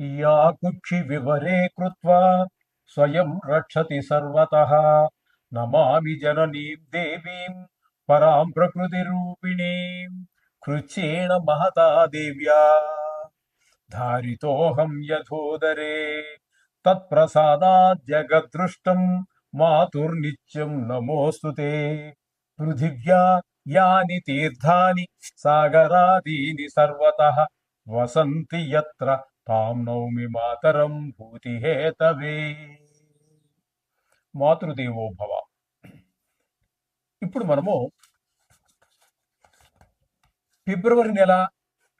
या कुक्षि विवरे कृत्वा स्वयं रक्षति सर्वतः। नमामि जननीं देवीं परां प्रकृतिरूपिणीं। कृच्छेण महता देव्या। धारितोऽहं यथोदरे। तत्प्रसादात् जगद्दृष्टं मातुर्नित्यं नमोऽस्तु ते। पृथिव्या यानि तीर्थानि सागरादीनि सर्वतः। वसन्ति यत्र తాం నౌమి మాతరం భూతిహేతవే మాతృదేవో భవ. ఇప్పుడు మనము ఫిబ్రవరి నెల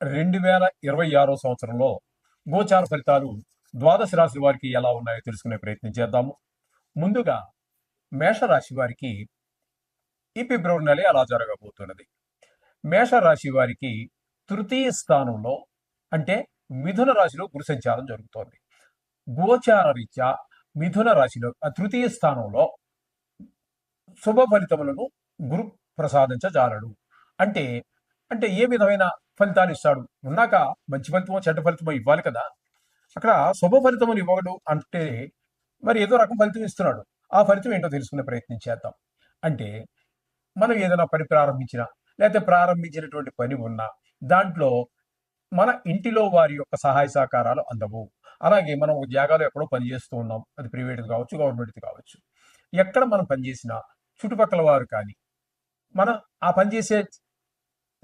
రెండు వేల ఇరవై ఆరో సంవత్సరంలో గోచార ఫలితాలు ద్వాదశ రాశి వారికి ఎలా ఉన్నాయో తెలుసుకునే ప్రయత్నం చేద్దాము. ముందుగా మేషరాశి వారికి ఈ ఫిబ్రవరి నెల ఎలా జరగబోతున్నది. మేషరాశి వారికి తృతీయ స్థానంలో అంటే మిథున రాశిలో గురు సంచారం జరుగుతోంది. గోచార రీత్యా మిథున రాశిలో తృతీయ స్థానంలో శుభ ఫలితములను గురు ప్రసాదించజాలడు. అంటే అంటే ఏ విధమైన ఫలితాలు ఇస్తాడు? ఉన్నాక మంచి ఫలితమో చెడ్డ ఫలితమో ఇవ్వాలి కదా. అక్కడ శుభ ఫలితములు ఇవ్వడు అంటే మరి ఏదో రకం ఫలితం ఇస్తున్నాడు. ఆ ఫలితం ఏంటో తెలుసుకునే ప్రయత్నం చేద్దాం. అంటే మనం ఏదైనా పని ప్రారంభించినా లేకపోతే ప్రారంభించినటువంటి పని ఉన్నా దాంట్లో మన ఇంటిలో వారి యొక్క సహాయ సహకారాలు అందవు. అలాగే మనం ఒక జాగాలో ఎక్కడో పనిచేస్తూ ఉన్నాం. అది ప్రైవేట్ కావచ్చు గవర్నమెంట్ది కావచ్చు. ఎక్కడ మనం పనిచేసినా చుట్టుపక్కల వారు కానీ మన ఆ పనిచేసే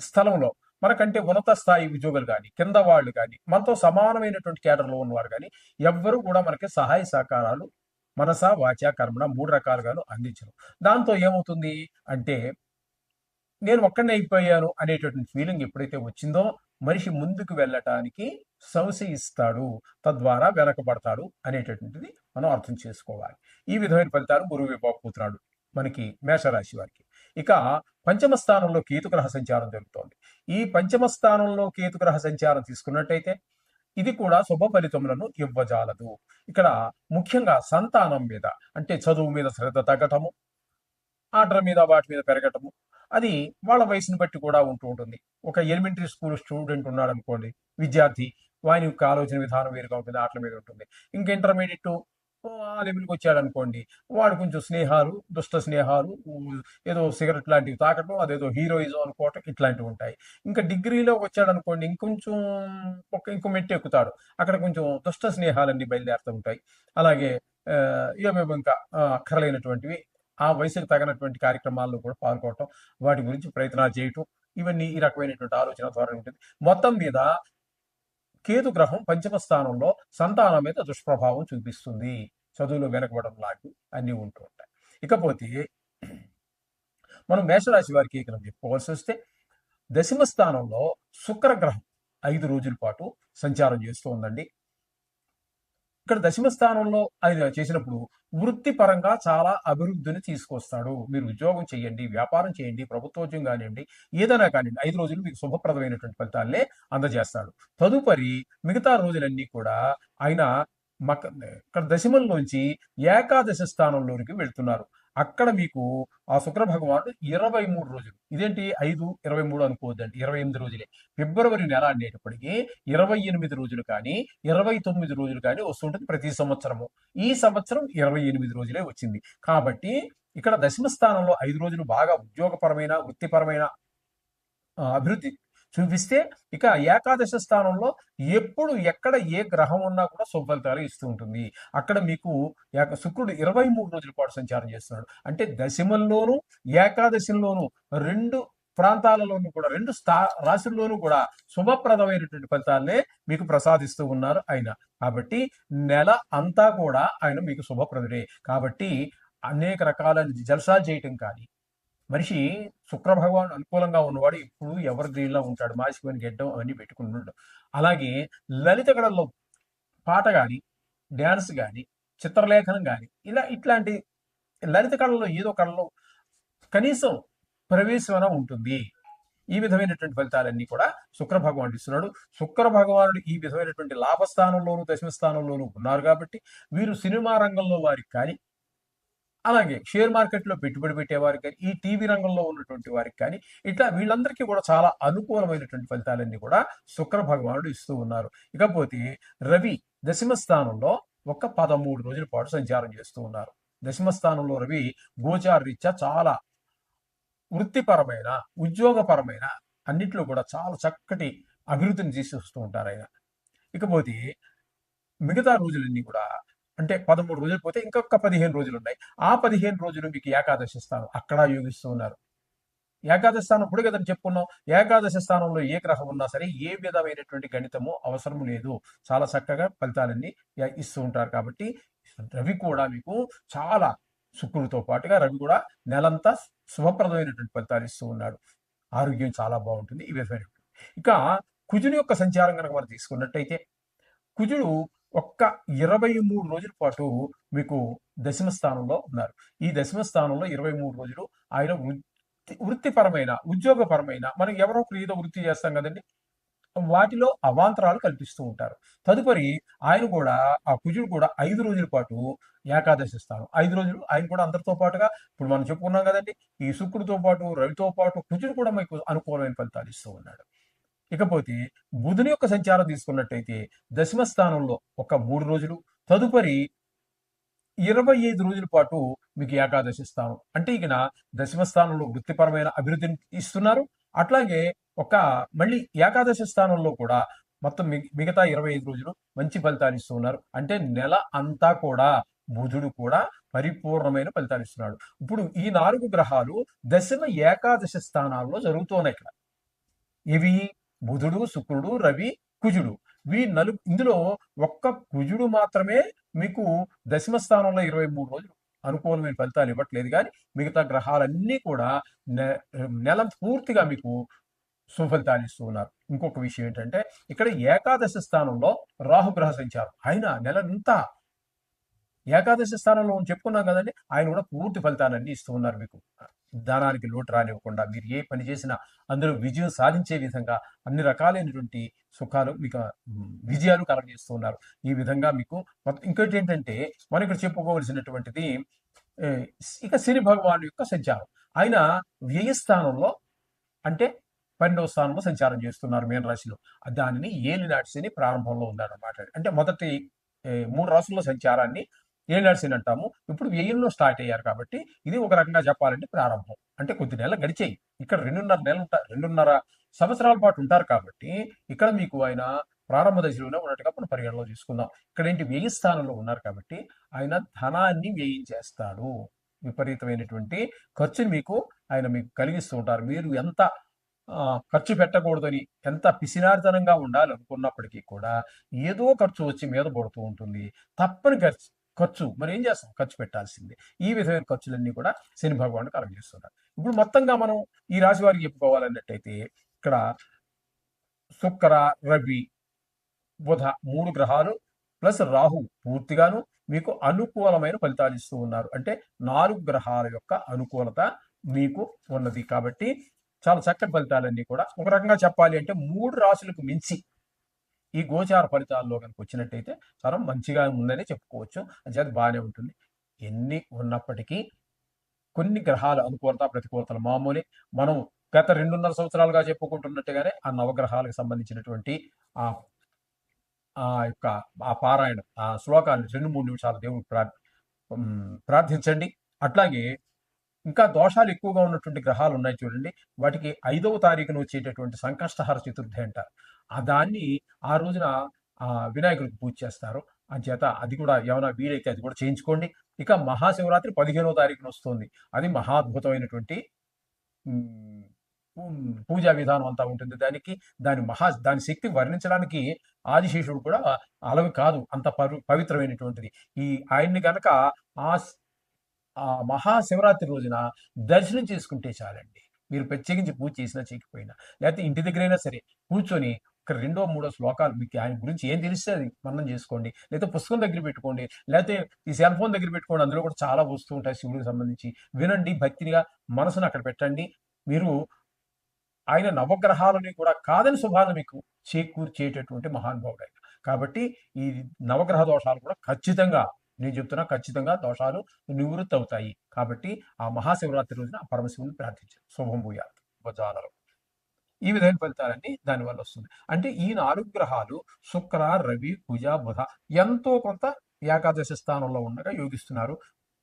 స్థలంలో మనకంటే ఉన్నత స్థాయి ఉద్యోగులు కానీ కింద వాళ్ళు కానీ మనతో సమానమైనటువంటి కేటర్లో ఉన్నవారు కానీ ఎవ్వరూ కూడా మనకి సహాయ సహకారాలు మనస వాచ కర్మణ మూడు రకాలుగాను అందించరు. దాంతో ఏమవుతుంది అంటే నేను ఒక్కడనే అయిపోయాను అనేటటువంటి ఫీలింగ్ ఎప్పుడైతే వచ్చిందో మనిషి ముందుకు వెళ్ళటానికి సంశయిస్తాడు తద్వారా వెనకబడతాడు అనేటటువంటిది మనం అర్థం చేసుకోవాలి. ఈ విధమైన ఫలితాలు గురువు ఇవ్వకపోతున్నాడు మనకి మేషరాశి వారికి. ఇక పంచమ స్థానంలో కేతుగ్రహ సంచారం జరుగుతోంది. ఈ పంచమ స్థానంలో కేతుగ్రహ సంచారం తీసుకున్నట్టయితే ఇది కూడా శుభ ఫలితములను ఇవ్వజాలదు. ఇక్కడ ముఖ్యంగా సంతానం మీద అంటే చదువు మీద శ్రద్ధ తగ్గటము ఆర్డర్ మీద వాటి మీద పెరగటము. అది వాళ్ళ వయసును బట్టి కూడా ఉంటూ ఉంటుంది. ఒక ఎలిమెంటరీ స్కూల్ స్టూడెంట్ ఉన్నాడు అనుకోండి విద్యార్థి వాని యొక్క ఆలోచన విధానం వేరుగా ఉంటుంది ఆటల మీద ఉంటుంది. ఇంకా ఇంటర్మీడియట్ ఆ లెవెల్కి వచ్చాడు అనుకోండి వాడు కొంచెం స్నేహాలు దుష్ట స్నేహాలు ఏదో సిగరెట్ లాంటివి తాకటం అదేదో హీరోయిజం అనుకోవటం ఇట్లాంటివి ఉంటాయి. ఇంకా డిగ్రీలో వచ్చాడు అనుకోండి ఇంకొంచెం ఒక ఇంకో మెట్టు ఎక్కుతాడు. అక్కడ కొంచెం దుష్ట స్నేహాలన్నీ బయలుదేరుతూ ఉంటాయి. అలాగే ఏమేమి ఏమేమో ఇంకా అక్కర్లేనటువంటివి ఆ వయసుకు తగినటువంటి కార్యక్రమాల్లో కూడా పాల్గొనటం వాటి గురించి ప్రయత్నాలు చేయటం ఇవన్నీ ఈ రకమైనటువంటి ఆలోచన ధోరణి ఉంటుంది. మొత్తం మీద కేతు గ్రహం పంచమ స్థానంలో సంతానం మీద దుష్ప్రభావం చూపిస్తుంది. చదువులో వెనకబడడం లాంటివి అన్నీ ఉంటూ ఉంటాయి. ఇకపోతే మనం మేషరాశి వారికి ఇక్కడ చెప్పుకోవాల్సి వస్తే దశమ స్థానంలో శుక్రగ్రహం ఐదు రోజుల పాటు సంచారం చేస్తూ ఉందండి. ఇక్కడ దశమ స్థానంలో ఆయన చేసినప్పుడు వృత్తిపరంగా చాలా అభివృద్ధిని తీసుకొస్తాడు. మీరు ఉద్యోగం చేయండి వ్యాపారం చేయండి ప్రభుత్వోద్యోగం కానివ్వండి ఏదైనా కానివ్వండి ఐదు రోజులు మీకు శుభప్రదమైనటువంటి ఫలితాలనే అందజేస్తాడు. తదుపరి మిగతా రోజులన్నీ కూడా ఆయన మక ఇక్కడ దశమంలోంచి ఏకాదశ స్థానంలోనికి వెళ్తున్నారు. అక్కడ మీకు ఆ శుక్ర భగవానుడు ఇరవై మూడు రోజులు. ఇదేంటి? ఐదు ఇరవై మూడు అనుకోవద్దండి. ఇరవై ఎనిమిది రోజులే. ఫిబ్రవరి నెల అనేటప్పటికీ ఇరవై ఎనిమిది రోజులు కానీ ఇరవై తొమ్మిది రోజులు కానీ వస్తుంటుంది ప్రతి సంవత్సరము. ఈ సంవత్సరం ఇరవై ఎనిమిది రోజులే వచ్చింది. కాబట్టి ఇక్కడ దశమ స్థానంలో ఐదు రోజులు బాగా ఉద్యోగపరమైన వృత్తిపరమైన అభివృద్ధి చూపిస్తే ఇక ఏకాదశ స్థానంలో ఎప్పుడు ఎక్కడ ఏ గ్రహం ఉన్నా కూడా శుభ ఫలితాలు ఇస్తూ ఉంటుంది. అక్కడ మీకు శుక్రుడు ఇరవై మూడు రోజుల పాటు సంచారం చేస్తున్నాడు. అంటే దశమంలోను ఏకాదశంలోనూ రెండు ప్రాంతాలలోనూ కూడా రెండు స్థా రాశుల్లోనూ కూడా శుభప్రదమైనటువంటి ఫలితాలనే మీకు ప్రసాదిస్తూ ఉన్నారు ఆయన. కాబట్టి నెల అంతా కూడా ఆయన మీకు శుభప్రదుడే. కాబట్టి అనేక రకాల జలసాలు చేయటం కానీ మనిషి శుక్ర భగవాన్ అనుకూలంగా ఉన్నవాడు ఇప్పుడు ఎవరి గ్రీన్లో ఉంటాడు మాసిపోయిన గెడ్డం అవన్నీ పెట్టుకుంటున్నాడు అలాగే లలిత కళల్లో పాట కానీ డ్యాన్స్ కానీ చిత్రలేఖనం కానీ ఇలా ఇట్లాంటి లలిత కళలో ఏదో కళలో కనీసం ప్రవేశం ఉంటుంది. ఈ విధమైనటువంటి ఫలితాలన్నీ కూడా శుక్ర భగవానుడు ఇస్తున్నాడు. శుక్ర భగవానుడు ఈ విధమైనటువంటి లాభస్థానంలోను దశమ స్థానంలోనూ ఉన్నారు కాబట్టి వీరు సినిమా రంగంలో వారికి కానీ అలాగే షేర్ మార్కెట్లో పెట్టుబడి పెట్టేవారికి కానీ ఈ టీవీ రంగంలో ఉన్నటువంటి వారికి కానీ ఇట్లా వీళ్ళందరికీ కూడా చాలా అనుకూలమైనటువంటి ఫలితాలన్నీ కూడా శుక్ర భగవానుడు ఇస్తూ ఉన్నారు. ఇకపోతే రవి దశమ స్థానంలో ఒక పదమూడు రోజుల పాటు సంచారం చేస్తూ ఉన్నారు. దశమ స్థానంలో రవి గోచార రీత్యా చాలా వృత్తిపరమైన ఉద్యోగపరమైన అన్నిట్లో కూడా చాలా చక్కటి అభివృద్ధిని తీసుకొస్తూ ఉంటారు ఆయన. ఇకపోతే మిగతా రోజులన్నీ కూడా అంటే పదమూడు రోజులు పోతే ఇంకొక పదిహేను రోజులు ఉన్నాయి. ఆ పదిహేను రోజులు మీకు ఏకాదశి స్థానం అక్కడ యోగిస్తూ ఉన్నారు. ఏకాదశి స్థానం ఇప్పుడు కదా చెప్పుకున్నాం. ఏకాదశి స్థానంలో ఏ గ్రహం ఉన్నా సరే ఏ విధమైనటువంటి గణితము అవసరం లేదు. చాలా చక్కగా ఫలితాలన్నీ ఇస్తూ ఉంటారు కాబట్టి రవి కూడా మీకు చాలా శుక్రుడితో పాటుగా రవి కూడా నెలంతా శుభప్రదమైనటువంటి ఫలితాలు ఇస్తూ ఉన్నాడు. ఆరోగ్యం చాలా బాగుంటుంది. ఈ విధమైన ఇక కుజుని యొక్క సంచారం కనుక మనం తీసుకున్నట్టయితే కుజుడు ఒక్క ఇరవై మూడు రోజుల పాటు మీకు దశమ స్థానంలో ఉన్నారు. ఈ దశమ స్థానంలో ఇరవై మూడు రోజులు ఆయన వృత్తి వృత్తిపరమైన ఉద్యోగపరమైన మనం ఎవరో ఒకరు ఏదో వృత్తి చేస్తాం కదండి. వాటిలో అవాంతరాలు కల్పిస్తూ ఉంటారు. తదుపరి ఆయన కూడా ఆ కుజుడు కూడా ఐదు రోజుల పాటు ఏకాదశి స్థానం. ఐదు రోజులు ఆయన కూడా అందరితో పాటుగా ఇప్పుడు మనం చెప్పుకున్నాం కదండి ఈ శుక్రుడితో పాటు రవితో పాటు కుజుడు కూడా మీకు అనుకూలమైన ఫలితాలు ఇస్తూ ఉన్నాడు. ఇకపోతే బుధుని యొక్క సంచారం తీసుకున్నట్టయితే దశమ స్థానంలో ఒక మూడు రోజులు తదుపరి ఇరవై ఐదు రోజుల పాటు మీకు ఏకాదశి స్థానం. అంటే ఇక దశమ స్థానంలో వృత్తిపరమైన అభివృద్ధిని ఇస్తున్నారు. అట్లాగే ఒక మళ్ళీ ఏకాదశి స్థానంలో కూడా మొత్తం మిగ- మిగతా ఇరవై ఐదు రోజులు మంచి ఫలితాలు ఇస్తూ ఉన్నారు అంటే నెల అంతా కూడా బుధుడు కూడా పరిపూర్ణమైన ఫలితాలు ఇస్తున్నాడు. ఇప్పుడు ఈ నాలుగు గ్రహాలు దశమ ఏకాదశి స్థానాల్లో జరుగుతున్నాయి ఇక్కడ. ఇవి బుధుడు శుక్రుడు రవి కుజుడు. వీ నలు ఇందులో ఒక్క కుజుడు మాత్రమే మీకు దశమ స్థానంలో ఇరవై మూడు రోజులు అనుకూలమైన ఫలితాలు ఇవ్వట్లేదు. కానీ మిగతా గ్రహాలన్నీ కూడా నె- నెల పూర్తిగా మీకు సుఫలితాలు ఇస్తూ ఉన్నారు. ఇంకొక విషయం ఏంటంటే ఇక్కడ ఏకాదశి స్థానంలో రాహుగ్రహ సంచారం. ఆయన నెలంతా ఏకాదశి స్థానంలో చెప్పుకున్నాం కదండి ఆయన కూడా పూర్తి ఫలితాలన్నీ ఇస్తూ ఉన్నారు మీకు. ధనానికి లోటు రానివ్వకుండా మీరు ఏ పని చేసినా అందులో విజయం సాధించే విధంగా అన్ని రకాలైనటువంటి సుఖాలు మీకు విజయాలు కలగజేస్తూ ఉన్నారు. ఈ విధంగా మీకు మొత్తం- ఇంకోటి ఏంటంటే మనం ఇక్కడ చెప్పుకోవలసినటువంటిది ఇక శని భగవాను యొక్క సంచారం. ఆయన వ్యయస్థానంలో అంటే పన్నెండవ స్థానంలో సంచారం చేస్తున్నారు మేన రాశిలో. దానిని ఏలినాటి శని ప్రారంభంలో ఉందన్నమాట అంటే మొదటి మూడు రాసుల్లో సంచారాన్ని ఏలినాటి అంటాము ఇప్పుడు వ్యయంలో స్టార్ట్ అయ్యారు కాబట్టి ఇది ఒక రకంగా చెప్పాలంటే ప్రారంభం. అంటే కొద్ది నెలలు గడిచాయి. ఇక్కడ రెండున్నర నెలలు ఉంటారు రెండున్నర సంవత్సరాల పాటు ఉంటారు కాబట్టి ఇక్కడ మీకు ఆయన ప్రారంభ దశలోనే ఉన్నట్టుగా మనం పరిగణలో తీసుకుందాం. ఇక్కడ ఏంటి వ్యయ స్థానంలో ఉన్నారు కాబట్టి ఆయన ధనాన్ని వ్యయించేస్తాడు విపరీతమైనటువంటి ఖర్చుని మీకు ఆయన మీకు కలిగిస్తూ ఉంటారు. మీరు ఎంత ఖర్చు పెట్టకూడదని ఎంత పిసినారితనంగా ఉండాలనుకున్నప్పటికీ కూడా ఏదో ఖర్చు వచ్చి మీద పడుతూ ఉంటుంది. తప్పని ఖర్చు ఖర్చు. మరి ఏం చేస్తాం? ఖర్చు పెట్టాల్సిందే. ఈ విధమైన ఖర్చులన్నీ కూడా శని భగవానుడు కలగజేస్తున్నారు ఇప్పుడు మొత్తంగా మనం ఈ రాశి వారికి చెప్పుకోవాలన్నట్టయితే ఇక్కడ శుక్ర రవి బుధ మూడు గ్రహాలు ప్లస్ రాహు పూర్తిగాను మీకు అనుకూలమైన ఫలితాలు ఇస్తూ ఉన్నారు. అంటే నాలుగు గ్రహాల యొక్క అనుకూలత మీకు ఉన్నది. కాబట్టి చాలా చక్కటి ఫలితాలన్నీ కూడా ఒక రకంగా చెప్పాలి అంటే మూడు రాశులకు మించి ఈ గోచార ఫలితాల్లో కనుక వచ్చినట్టయితే చాలా మంచిగా ఉందని చెప్పుకోవచ్చు. అది బాగానే ఉంటుంది. ఎన్ని ఉన్నప్పటికీ కొన్ని గ్రహాల అనుకూలత ప్రతికూలతలు మామూలే. మనం గత రెండున్నర సంవత్సరాలుగా చెప్పుకుంటున్నట్టుగానే ఆ నవగ్రహాలకు సంబంధించినటువంటి ఆ ఆ యొక్క ఆ పారాయణ ఆ శ్లోకాన్ని రెండు మూడు నిమిషాలు దేవుడు ప్రా ప్రార్థించండి. అట్లాగే ఇంకా దోషాలు ఎక్కువగా ఉన్నటువంటి గ్రహాలు ఉన్నాయి చూడండి. వాటికి ఐదవ తారీఖున వచ్చేటటువంటి సంకష్టహర చతుర్థి అంటారు. ఆ దాన్ని ఆ రోజున ఆ వినాయకుడికి పూజ చేస్తారు. అంచేత అది కూడా ఏమైనా వీలైతే అది కూడా చేయించుకోండి. ఇక మహాశివరాత్రి పదిహేనో తారీఖున వస్తుంది. అది మహాద్భుతమైనటువంటి పూజా విధానం అంతా ఉంటుంది. దానికి దాని మహా దాని శక్తి వర్ణించడానికి ఆదిశేషుడు కూడా అలవి కాదు. అంత పవి పవిత్రమైనటువంటిది. ఈ ఆయన్ని గనక ఆ ఆ మహాశివరాత్రి రోజున దర్శనం చేసుకుంటే చాలండి. మీరు ప్రత్యేకించి పూజ చేసినా చేయకపోయినా. లేకపోతే ఇంటి దగ్గరైనా సరే కూర్చొని ఇక్కడ రెండో మూడో శ్లోకాలు మీకు ఆయన గురించి ఏం తెలిస్తే అది మనం చేసుకోండి. లేకపోతే పుస్తకం దగ్గర పెట్టుకోండి. లేకపోతే ఈ సెల్ ఫోన్ దగ్గర పెట్టుకోండి. అందులో కూడా చాలా వస్తూ ఉంటాయి శివుడికి సంబంధించి. వినండి భక్తిగా మనసును అక్కడ పెట్టండి. మీరు ఆయన నవగ్రహాలని కూడా కాదని శుభాలను మీకు చేకూర్చేటటువంటి మహానుభావుడు ఆయన కాబట్టి ఈ నవగ్రహ దోషాలు కూడా ఖచ్చితంగా నేను చెప్తున్నా ఖచ్చితంగా దోషాలు నివృత్తి అవుతాయి కాబట్టి ఆ మహాశివరాత్రి రోజున ఆ పరమశివుని ప్రార్థించారు శుభం భూయాలు భుజాలలో ఈ విధమైన ఫలితాలన్నీ దానివల్ల వస్తుంది. అంటే ఈ నాలుగు గ్రహాలు శుక్ర రవి కుజ బుధ ఎంతో కొంత ఏకాదశి స్థానంలో ఉండగా యోగిస్తున్నారు.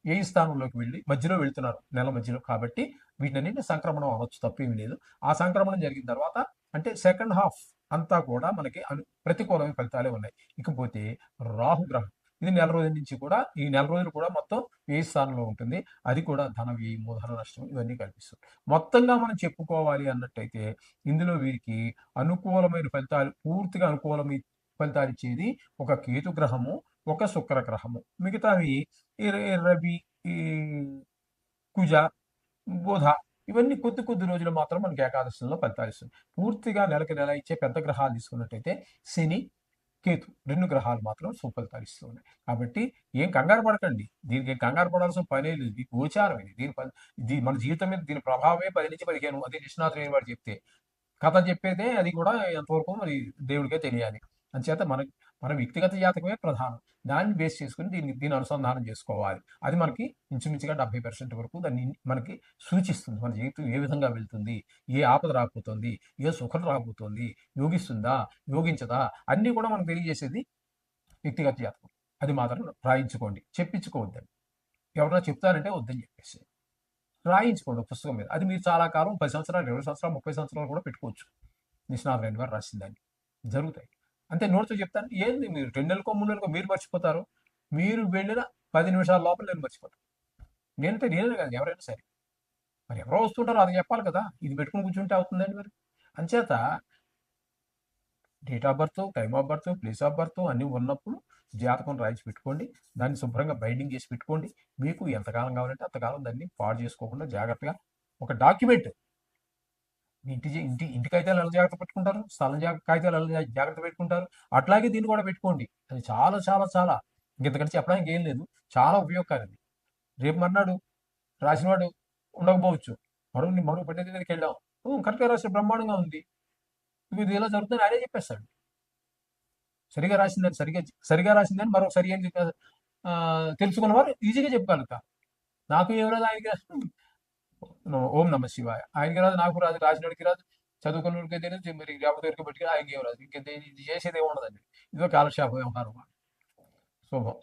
ఏ స్థానంలోకి వెళ్ళి? మధ్యలో వెళ్తున్నారు. నెల మధ్యలో. కాబట్టి వీటిని సంక్రమణం అవ్వచ్చు తప్పేమీ లేదు. ఆ సంక్రమణం జరిగిన తర్వాత అంటే సెకండ్ హాఫ్ అంతా కూడా మనకి అను ప్రతికూలమైన ఫలితాలే ఉన్నాయి. ఇకపోతే రాహుగ్రహం ఇది నెల రోజుల నుంచి కూడా ఈ నెల రోజులు కూడా మొత్తం వ్యయ స్థానంలో ఉంటుంది. అది కూడా ధన వ్యయం మూలధన నష్టం ఇవన్నీ కల్పిస్తుంది. మొత్తంగా మనం చెప్పుకోవాలి అన్నట్టయితే ఇందులో వీరికి అనుకూలమైన ఫలితాలు పూర్తిగా అనుకూలమైన ఫలితాలు ఇచ్చేది ఒక కేతు గ్రహము ఒక శుక్ర గ్రహము. మిగతావి రవి ఈ కుజ బుధ ఇవన్నీ కొద్ది కొద్ది రోజులు మాత్రం మనకి ఏకాదశంలో ఫలితాలు ఇస్తుంది. పూర్తిగా నెలకి నెల ఇచ్చే పెద్ద గ్రహాలు తీసుకున్నట్టయితే శని కేతు రెండు గ్రహాలు మాత్రం సుఫలితాలు ఇస్తూ ఉన్నాయి. కాబట్టి ఏం కంగారు పడకండి. దీనికి ఏం కంగారు పడాల్సిన పనే లేదు. ఇది గోచారం ఇది. దీని పని మన జీవితం మీద దీని ప్రభావమే పది నుంచి పదిహేను అదే నిష్ణాతులు వాడు చెప్తే కథ చెప్పేదే అది కూడా ఎంతవరకు మరి దేవుడికే తెలియాలి. అంచేత మనకి మన వ్యక్తిగత జాతకమే ప్రధానం. దాన్ని బేస్ చేసుకుని దీన్ని దీని అనుసంధానం చేసుకోవాలి. అది మనకి ఇంచుమించుగా డెబ్బై పర్సెంట్ వరకు దాన్ని మనకి సూచిస్తుంది. మన జీవితం ఏ విధంగా వెళ్తుంది? ఏ ఆపద రాకపోతుంది ఏ సుఖం రాకపోతుంది యోగిస్తుందా? యోగించదా? అన్నీ కూడా మనకు తెలియజేసేది వ్యక్తిగత జాతకం. అది మాత్రం రాయించుకోండి. చెప్పించుకోవద్దండి. ఎవరైనా చెప్తారంటే వద్దని చెప్పేసి. రాయించుకోండి పుస్తకం మీద. అది మీరు చాలా కాలం పది సంవత్సరాలు ఇరవై సంవత్సరాలు ముప్పై సంవత్సరాలు కూడా పెట్టుకోవచ్చు. నిష్ణాథ్ రెడ్డి గారు రాసిందని జరుగుతాయి. అంతే నోట్స్ చెప్తాను. ఏంది మీరు రెండు నెలలకో మూడు నెలలకో మీరు మర్చిపోతారు? మీరు వెళ్ళిన పది నిమిషాల లోపల నేను మర్చిపోతాను నేనంటే నేనే కదా ఎవరైనా సరే. మరి ఎవరో వస్తుంటారో అది చెప్పాలి కదా. ఇది పెట్టుకుని కూర్చుంటే అవుతుందండి మరి. అంచేత date of birth time of birth place of birth అన్నీ ఉన్నప్పుడు జాతకం రాయించి పెట్టుకోండి. దాన్ని శుభ్రంగా బైండింగ్ చేసి పెట్టుకోండి. మీకు ఎంతకాలం కావాలంటే అంతకాలం దాన్ని పాడు చేసుకోకుండా జాగ్రత్తగా ఒక డాక్యుమెంట్ ఇంటి ఇంటి ఇంటి కాగితాలు ఎలా జాగ్రత్త పెట్టుకుంటారు? స్థలం జా- కాగితాలు ఎలా జాగ్రత్త పెట్టుకుంటారు? అట్లాగే దీన్ని కూడా పెట్టుకోండి. అది చాలా చాలా చాలా. ఇంకెంతకంటే చెప్పడానికి ఏం లేదు. చాలా ఉపయోగకారి రేపు మర్నాడు రాసినవాడు ఉండకపోవచ్చు. మరో మరో పండిత దగ్గరికి వెళ్ళాం "ఓ, కరెక్ట్గా రాసిన బ్రహ్మాండంగా ఉంది. ఇది ఎలా జరుగుతుందని ఆయనే చెప్పేస్తాడు. సరిగా రాసిందని సరిగా సరిగా రాసిందని మరొకసారి సరి అని చెప్పి తెలుసుకున్న వారు ఈజీగా చెప్పగలుగుతారు. నాకు ఎవరో ఆయనకి. ఓం నమ శివాయ. ఆయనకి రాదు నాకు రాదు రాసినోడికి రాదు చదువుకున్నోడికి తెలియదు మరి జ్ఞాపకం పెట్టుకుని ఆయనకి ఏం రాదు. ఇంక ఇది చేసేది ఏమి ఉండదండి. ఇదో కాలక్షేప వ్యవహారం. శుభం.